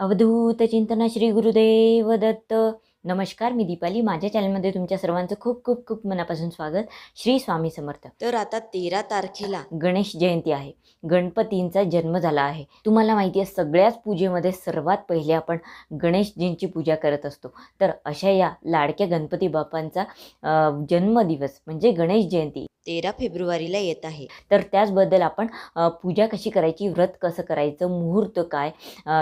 अवधूत चिंतन श्री गुरुदेव दत्त. नमस्कार मी दीपाली. माझ्या चॅनलमध्ये तुमच्या सर्वांचं खूप खूप खूप मनापासून स्वागत. श्री स्वामी समर्थ. तर आता तेरा तारखेला गणेश जयंती आहे. गणपतींचा जन्म झाला आहे. तुम्हाला माहिती आहे सगळ्याच पूजेमध्ये सर्वात पहिले आपण गणेशजींची पूजा करत असतो. तर अशा या लाडक्या गणपती बाप्पांचा जन्मदिवस म्हणजे गणेश जयंती. तेरा फेब्रुवारीला येत आहे. तर त्याचबद्दल आपण पूजा कशी करायची व्रत कसं करायचं मुहूर्त काय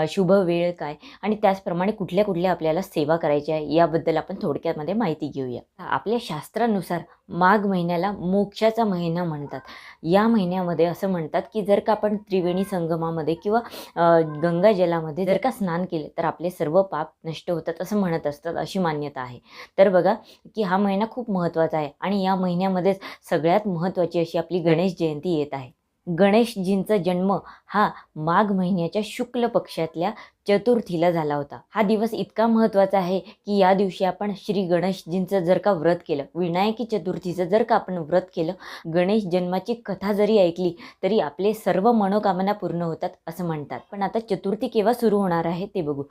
शुभ वेळ काय आणि त्याचप्रमाणे कुठल्या कुठल्या आपल्याला सेवा करायच्या आहे याबद्दल आपण थोडक्यामध्ये माहिती घेऊया. आपल्या शास्त्रानुसार माघ महिन्याला मोक्षाचा महिना म्हणतात. या महिन्यामध्ये असं म्हणतात की जर का आपण त्रिवेणी संगमामध्ये किंवा गंगा गंगाजलामध्ये जर का स्नान केले तर आपले सर्व पाप नष्ट होतात असं म्हणत असतात अशी मान्यता आहे. तर बघा की हा महिना खूप महत्त्वाचा आहे आणि या महिन्यामध्येच सगळ्यात महत्त्वाची अशी आपली गणेश जयंती येत आहे. गणेशजींचा जन्म हा माघ महिन्याच्या शुक्ल पक्षातल्या चतुर्थीला झाला होता. हा दिवस इतका महत्त्वाचा आहे की या दिवशी आपण श्री गणेशजींचं जर का व्रत केलं विनायकी चतुर्थीचं जर का आपण व्रत केलं गणेश जन्माची कथा जरी ऐकली तरी आपले सर्व मनोकामना पूर्ण होतात असं म्हणतात. पण आता चतुर्थी केव्हा सुरू होणार आहे ते बघू.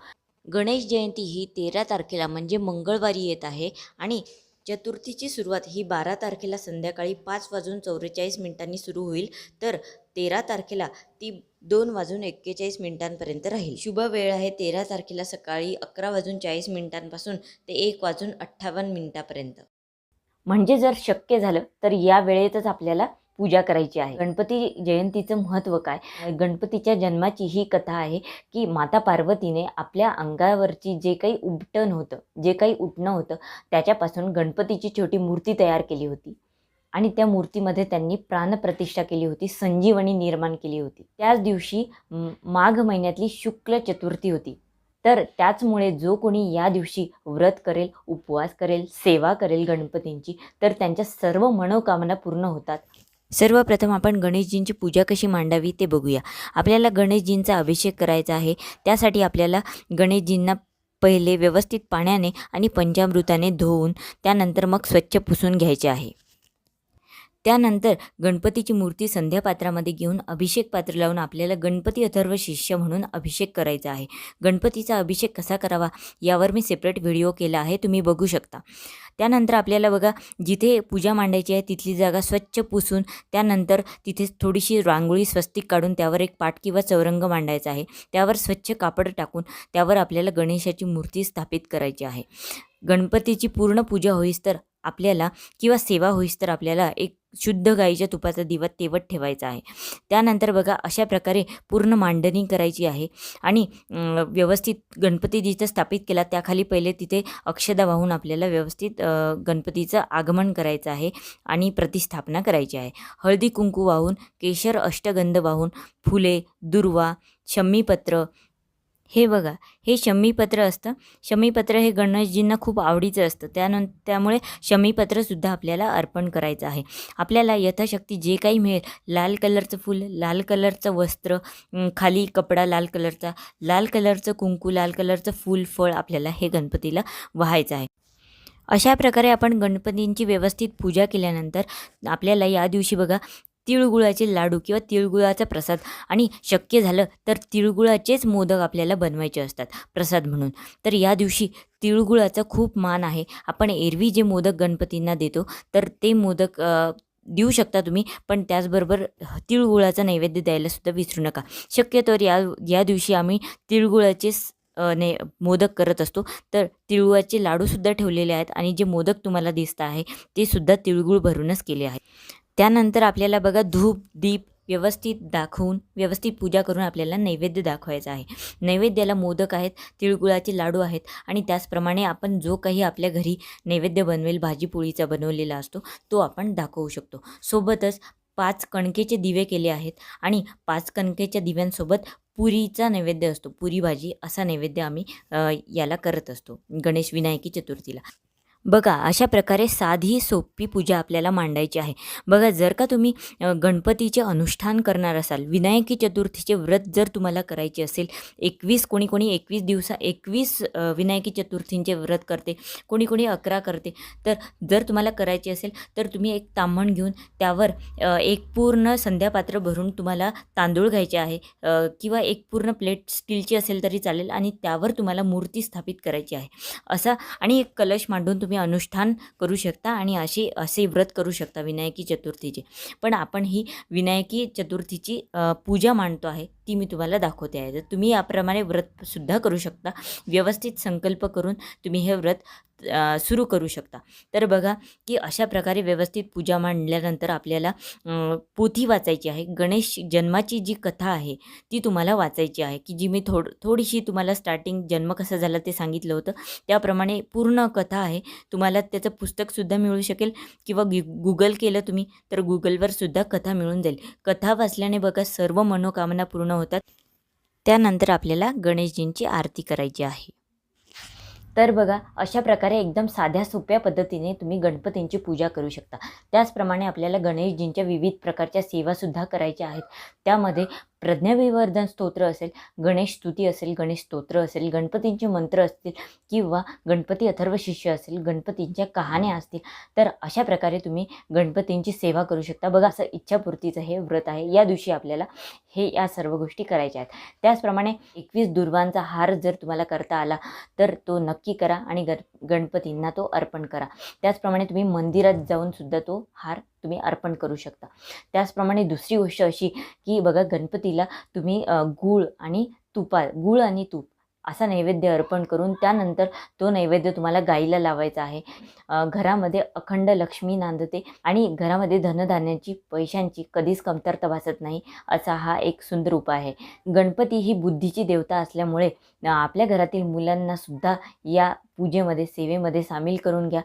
गणेश जयंती ही तेरा तारखेला म्हणजे मंगळवारी येत आहे आणि चतुर्थीची सुरुवात ही बारा तारखेला संध्याकाळी पाच वाजून चौवेचाळीस मिनिटांनी सुरू होईल. तर तेरा तारखेला ती दोन वाजून एक्केचाळीस मिनिटांपर्यंत राहील. शुभ वेळ आहे तेरा तारखेला सकाळी अकरा वाजून चाळीस मिनिटांपासून ते एक वाजून अठ्ठावन्न मिनिटापर्यंत. म्हणजे जर शक्य झालं तर या वेळेतच आपल्याला पूजा करायची आहे. गणपती जयंतीचं महत्त्व काय? गणपतीच्या जन्माची ही कथा आहे की माता पार्वतीने आपल्या अंगावरची जे काही उपटण होतं जे काही उठणं होतं त्याच्यापासून गणपतीची छोटी मूर्ती तयार केली होती. आणि त्या मूर्तीमध्ये त्यांनी प्राणप्रतिष्ठा केली होती संजीवनी निर्माण केली होती. त्याच दिवशी माघ महिन्यातली शुक्ल चतुर्थी होती. तर त्याचमुळे जो कोणी या दिवशी व्रत करेल उपवास करेल सेवा करेल गणपतींची तर त्यांच्या सर्व मनोकामना पूर्ण होतात. सर्वप्रथम आपण गणेशजींची पूजा कशी मांडावी ते बघूया. आपल्याला गणेशजींचा अभिषेक करायचा आहे. त्यासाठी आपल्याला गणेशजींना पहिले व्यवस्थित पाण्याने आणि पंचामृताने धुवून त्यानंतर मग स्वच्छ पुसून घ्यायचे आहे. त्यानंतर गणपतीची मूर्ती संध्यापात्रामध्ये घेऊन अभिषेक पात्र लावून आपल्याला गणपती अथर्व शिष्य म्हणून अभिषेक करायचा आहे. गणपतीचा अभिषेक कसा करावा यावर मी सेपरेट व्हिडिओ केला आहे तुम्ही बघू शकता. त्यानंतर आपल्याला बघा जिथे पूजा मांडायची आहे तिथली जागा स्वच्छ पुसून त्यानंतर तिथे थोडीशी रांगोळी स्वस्तिक काढून त्यावर एक पाट किंवा चौरंग मांडायचा आहे. त्यावर स्वच्छ कापड टाकून त्यावर आपल्याला गणेशाची मूर्ती स्थापित करायची आहे. गणपतीची पूर्ण पूजा होईस तर आपल्याला किंवा सेवा होईस तर आपल्याला एक शुद्ध गाईच्या तुपाचा दिवा तेवत ठेवायचा आहे. त्यानंतर बघा अशा प्रकारे पूर्ण मांडणी करायची आहे आणि व्यवस्थित गणपती जिथं स्थापित केला त्याखाली पहिले तिथे अक्षदा वाहून आपल्याला व्यवस्थित गणपतीचं आगमन करायचं आहे आणि प्रतिस्थापना करायची आहे. हळदी कुंकू वाहून केशर अष्टगंध वाहून फुले दुर्वा शमीपत्र हे बघा हे शमीपत्र असतं. शमीपत्र हे गणेशजींना खूप आवडीचं असतं. त्यानं त्यामुळे शमीपत्रसुद्धा आपल्याला अर्पण करायचं आहे. आपल्याला यथाशक्ती जे काही मिळेल लाल कलरचं फूल लाल कलरचं वस्त्र खाली कपडा लाल कलरचा लाल कलरचं कुंकू लाल कलरचं फूल फळ आपल्याला हे गणपतीला व्हायचं आहे. अशा प्रकारे आपण गणपतींची व्यवस्थित पूजा केल्यानंतर आपल्याला या दिवशी बघा तिळगुळाचे लाडू किंवा तिळगुळाचा प्रसाद. आणि शक्य झालं तर तिळगुळाचेच मोदक आपल्याला बनवायचे असतात प्रसाद म्हणून. तर या दिवशी तिळगुळाचा खूप मान आहे. आपण एरवी जे मोदक गणपतींना देतो तर ते मोदक देऊ शकता तुम्ही पण त्याचबरोबर तिळगुळाचा नैवेद्य द्यायला सुद्धा विसरू नका. शक्यतोवर या या दिवशी आम्ही तिळगुळाचेच ने मोदक करत असतो. तर तिळगुळाचे लाडूसुद्धा ठेवलेले आहेत आणि जे मोदक तुम्हाला दिसत आहे ते सुद्धा तिळगुळ भरूनच केले आहे त्यानंतर आपल्याला बघा धूप दीप व्यवस्थित दाखवून व्यवस्थित पूजा करून आपल्याला नैवेद्य दाखवायचा आहे. नैवेद्याला मोदक आहेत तिळगुळाचे लाडू आहेत आणि त्याचप्रमाणे आपण जो काही आपल्या घरी नैवेद्य बनवेल भाजीपोळीचा बनवलेला असतो तो आपण दाखवू शकतो. सोबतच पाच कणकेचे दिवे केले आहेत आणि पाच कणकेच्या दिव्यांसोबत पुरीचा नैवेद्य असतो. पुरी भाजी असा नैवेद्य आम्ही याला करत असतो गणेश विनायकी चतुर्थीला. बघा अशा प्रकारे साधी सोपी पूजा आपल्याला मांडायची आहे. बघा जर का तुम्ही गणपतीचे अनुष्ठान करणार असाल विनायकी चतुर्थीचे व्रत जर तुम्हाला करायचे असेल एकवीस कोणी कोणी एकवीस दिवसा एकवीस विनायकी चतुर्थींचे व्रत करते कोणी कोणी अकरा करते तर जर तुम्हाला करायचे असेल तर तुम्ही एक ताम्हण घेऊन त्यावर एक पूर्ण संध्यापात्र भरून तुम्हाला तांदूळ घ्यायचे आहे किंवा एक पूर्ण प्लेट स्टीलची असेल तरी चालेल आणि त्यावर तुम्हाला मूर्ती स्थापित करायची आहे. असा आणि एक कलश मांडून तुम्ही तुम्ही अनुष्ठान करू शकता आणि असे असे व्रत करू शकता विनायकी चतुर्थीचे. पण आपण ही विनायकी चतुर्थीची पूजा मांडतो आहे ती मी तुम्हाला दाखवते आहे. तर तुम्ही याप्रमाणे व्रतसुद्धा करू शकता. व्यवस्थित संकल्प करून तुम्ही हे व्रत सुरू करू शकता. तर बघा की अशा प्रकारे व्यवस्थित पूजा मांडल्यानंतर आपल्याला पोथी वाचायची आहे. गणेश जन्माची जी कथा आहे ती तुम्हाला वाचायची आहे. की जी मी थोड थोडीशी तुम्हाला स्टार्टिंग जन्म कसा झाला ते सांगितलं होतं. त्याप्रमाणे पूर्ण कथा आहे. तुम्हाला त्याचं पुस्तकसुद्धा मिळू शकेल. किंवा गि गुगल केलं तुम्ही तर गुगलवरसुद्धा कथा मिळून जाईल. कथा वाचल्याने बघा सर्व मनोकामना पूर्ण होतात. त्यानंतर आपल्याला गणेशजींची आरती करायची आहे. तर बघा अशा प्रकारे एकदम साध्या सोप्या पद्धतीने तुम्ही गणपतींची पूजा करू शकता. त्याचप्रमाणे आपल्याला गणेशजींच्या विविध प्रकारच्या सेवासुद्धा करायच्या आहेत. त्यामध्ये प्रज्ञाविवर्धन स्तोत्र असेल गणेश स्तुती असेल गणेश स्तोत्र असेल गणपतींचे मंत्र असतील किंवा गणपती अथर्व शिष्य असेल गणपतींच्या कहाण्या असतील तर अशा प्रकारे तुम्ही गणपतींची सेवा करू शकता. बघा असं इच्छापूर्तीचं हे व्रत आहे. या दिवशी आपल्याला हे या सर्व गोष्टी करायच्या आहेत. त्याचप्रमाणे एकवीस दुर्वांचा हार जर तुम्हाला करता आला तर तो नक्की करा आणि गण गणपतींना तो अर्पण करा. त्याचप्रमाणे तुम्ही मंदिरात जाऊनसुद्धा तो हार तुम्ही अर्पण करू शकता. त्याचप्रमाणे दुसरी गोष्ट अशी की बघा गणपतीला तुम्ही गूळ आणि तुपा गूळ आणि तूप असा नैवेद्य अर्पण करून त्यानंतर तो नैवेद्य तुम्हाला गाईला लावायचा आहे. घरामध्ये अखंड लक्ष्मी नांदते आणि घरामध्ये धनधान्याची पैशांची कधीच कमतरता भासत नाही असा हा एक सुंदर उपाय आहे. गणपती ही बुद्धीची देवता असल्यामुळे आपल्या घरातील मुलांनासुद्धा या पूजेमध्ये सेवेमध्ये सामील करून घ्या.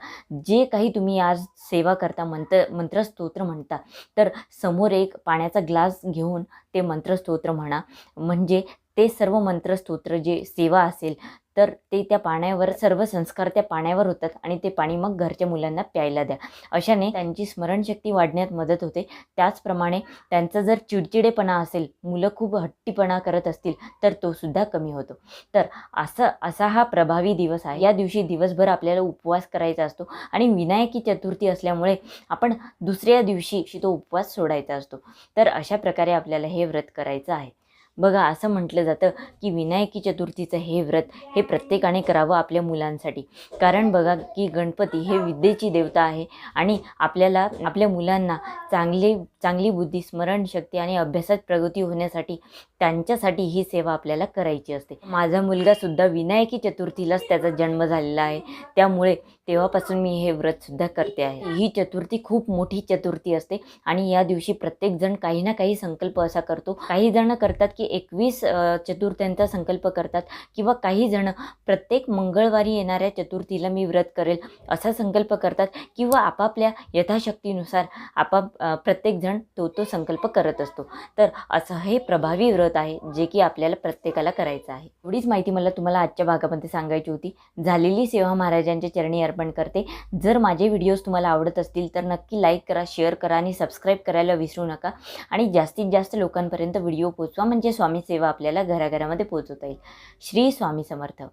जे काही तुम्ही आज सेवा करता मंत्र मंत्रस्तोत्र म्हणता तर समोर एक पाण्याचा ग्लास घेऊन ते मंत्रस्तोत्र म्हणा. म्हणजे ते सर्व मंत्रस्तोत्र जे सेवा असेल तर ते त्या पाण्यावर सर्व संस्कार त्या पाण्यावर होतात आणि ते पाणी मग घरच्या मुलांना प्यायला द्या. अशाने त्यांची स्मरणशक्ती वाढण्यात मदत होते. त्याचप्रमाणे त्यांचा जर चिडचिडेपणा असेल मुलं खूप हट्टीपणा करत असतील तर तो सुद्धा कमी होतो. तर असं असा हा प्रभावी दिवस आहे. या दिवशी दिवसभर आपल्याला उपवास करायचा असतो आणि विनायकी चतुर्थी असल्यामुळे आपण दुसऱ्या दिवशी तो उपवास सोडायचा असतो. तर अशा प्रकारे आपल्याला हे व्रत करायचं आहे. बघा असं म्हटलं जातं की विनायकी चतुर्थीचं हे व्रत हे प्रत्येकाने करावं आपल्या मुलांसाठी. कारण बघा की गणपती हे विद्येची देवता आहे आणि आपल्याला आपल्या मुलांना चांगले चांगली बुद्धी स्मरणशक्ती आणि अभ्यासात प्रगती होण्यासाठी त्यांच्यासाठी ही सेवा आपल्याला करायची असते. माझा मुलगासुद्धा विनायकी चतुर्थीलाच त्याचा जन्म झालेला आहे. त्यामुळे तेव्हापासून मी हे व्रतसुद्धा करते आहे. ही चतुर्थी खूप मोठी चतुर्थी असते आणि या दिवशी प्रत्येकजण काही ना काही संकल्प असा करतो. काही जण करतात की एकवीस चतुर्थ्यांचा संकल्प करतात किंवा काही जण प्रत्येक मंगळवारी येणाऱ्या चतुर्थीला मी व्रत करेल असा संकल्प करतात किंवा आपापल्या यथाशक्तीनुसार आपाप प्रत्येकजण तो तो संकल्प करत असतो. तर असं हे प्रभावी व्रत आहे जे की आपल्याला प्रत्येकाला करायचं आहे. एवढीच माहिती मला तुम्हाला आजच्या भागामध्ये सांगायची होती. झालेली सेवा महाराजांच्या चरणी अर्पण करते. जर माझे व्हिडिओज तुम्हाला आवडत असतील तर नक्की लाईक करा शेअर करा आणि सबस्क्राईब करायला विसरू नका. आणि जास्तीत जास्त लोकांपर्यंत व्हिडिओ पोचवा म्हणजे म्हणजे स्वामी सेवा आपल्याला घराघरामध्ये पोचवता येईल. श्री स्वामी समर्थ.